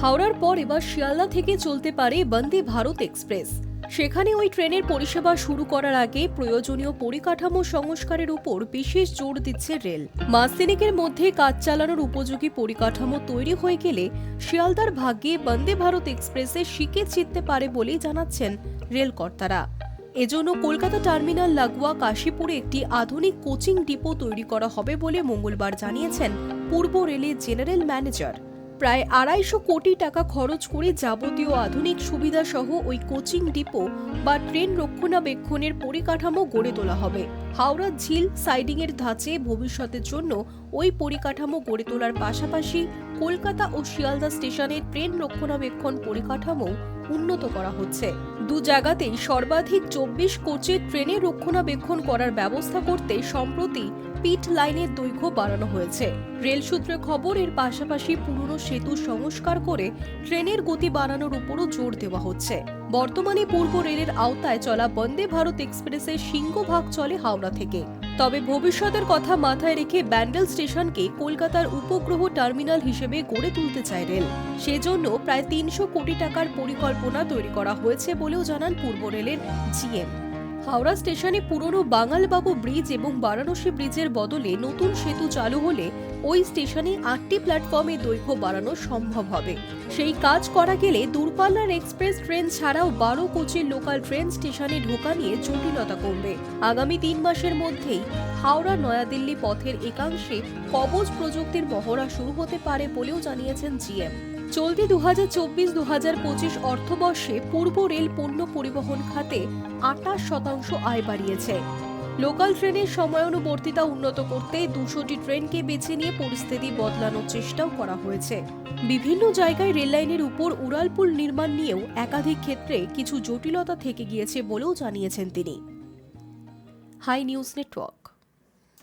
হাওড়ার পর এবার শিয়ালদা থেকে চলতে পারে বন্দে ভারত এক্সপ্রেস। সেখানে ওই ট্রেনের পরিষেবা শুরু করার আগে প্রয়োজনীয় পরিকাঠামো সংস্কারের উপর বিশেষ জোর দিচ্ছে রেল। মাস তিনেকের মধ্যে কাজ চালানোর উপযোগী পরিকাঠামো তৈরি হয়ে গেলে শিয়ালদার ভাগ্যে বন্দে ভারত এক্সপ্রেসে শিকে চিনতে পারে বলেই জানাচ্ছেন রেল কর্তারা এজন্য কলকাতা টার্মিনাল লাগোয়া কাশীপুরে একটি আধুনিক কোচিং ডিপো তৈরি করা হবে বলে মঙ্গলবার জানিয়েছেন পূর্ব রেলের জেনারেল ম্যানেজার। প্রায় আড়াইশো কোটি টাকা খরচ করে যাবতীয় আধুনিক সুবিধা সহ ওই কোচিং ডিপো বা ট্রেন রক্ষণাবেক্ষণের পরিকাঠামো গড়ে তোলা হবে। হাওড়া ঝিল সাইডিংয়ের ধাঁচে ভবিষ্যতের জন্য ওই পরিকাঠামো গড়ে তোলার পাশাপাশি কলকাতা ও শিয়ালদা স্টেশনের ট্রেন রক্ষণাবেক্ষণ পরিকাঠামো উন্নত করা হচ্ছে। দু জায়গাতেই সর্বাধিক চব্বিশ কোচের ট্রেনে রক্ষণাবেক্ষণ করার ব্যবস্থা করতে সম্প্রতি পিট লাইনের দৈর্ঘ্য বাড়ানো হয়েছে। রেল সূত্রে খবর, এর পাশাপাশি পুরনো সেতু সংস্কার করে ট্রেনের গতি বাড়ানোর উপরও জোর দেওয়া হচ্ছে। বর্তমানে পূর্ব রেলের আওতায় চলা বন্দে ভারত এক্সপ্রেসের সিংহভাগ চলে হাওড়া থেকে। তবে ভবিষ্যতের কথা মাথায় রেখে ব্যান্ডেল স্টেশনকে কলকাতার উপগ্রহ টার্মিনাল হিসেবে গড়ে তুলতে চায় রেল সেজন্য প্রায় তিনশো কোটি টাকার পরিকল্পনা তৈরি করা হয়েছে বলেও জানান পূর্ব রেলের জিএম। হাওড়া স্টেশনে পুরনো বাঙালবাবু ব্রিজ এবং বারাণসী ব্রিজের বদলে নতুন সেতু চালু হলে ওই স্টেশনে আটটি প্ল্যাটফর্মে দৈর্ঘ্য বাড়ানো সম্ভব হবে। সেই কাজ করা গেলে দূরপাল্লার এক্সপ্রেস ট্রেন ছাড়াও বারো কোচের লোকাল ট্রেন স্টেশনে ঢোকা নিয়ে জটিলতা কমবে। আগামী তিন মাসের মধ্যেই হাওড়া নয়াদিল্লি পথের একাংশে কবচ প্রযুক্তির মহড়া শুরু হতে পারে বলেও জানিয়েছেন জিএম। চলতি দু হাজার চব্বিশ দু হাজার পঁচিশ অর্থবর্ষে পূর্ব রেল পণ্য পরিবহন খাতে আটাশ শতাংশ আয় বাড়িয়েছে। লোকাল ট্রেনের সময়ানুবর্তিতা উন্নত করতে দুশোটি ট্রেনকে বেছে নিয়ে পরিস্থিতি বদলানোর চেষ্টাও করা হয়েছে। বিভিন্ন জায়গায় রেললাইনের উপর উড়ালপুল নির্মাণ নিয়েও একাধিক ক্ষেত্রে কিছু জটিলতা থেকে গিয়েছে বলেও জানিয়েছেন তিনি। Hi News Network.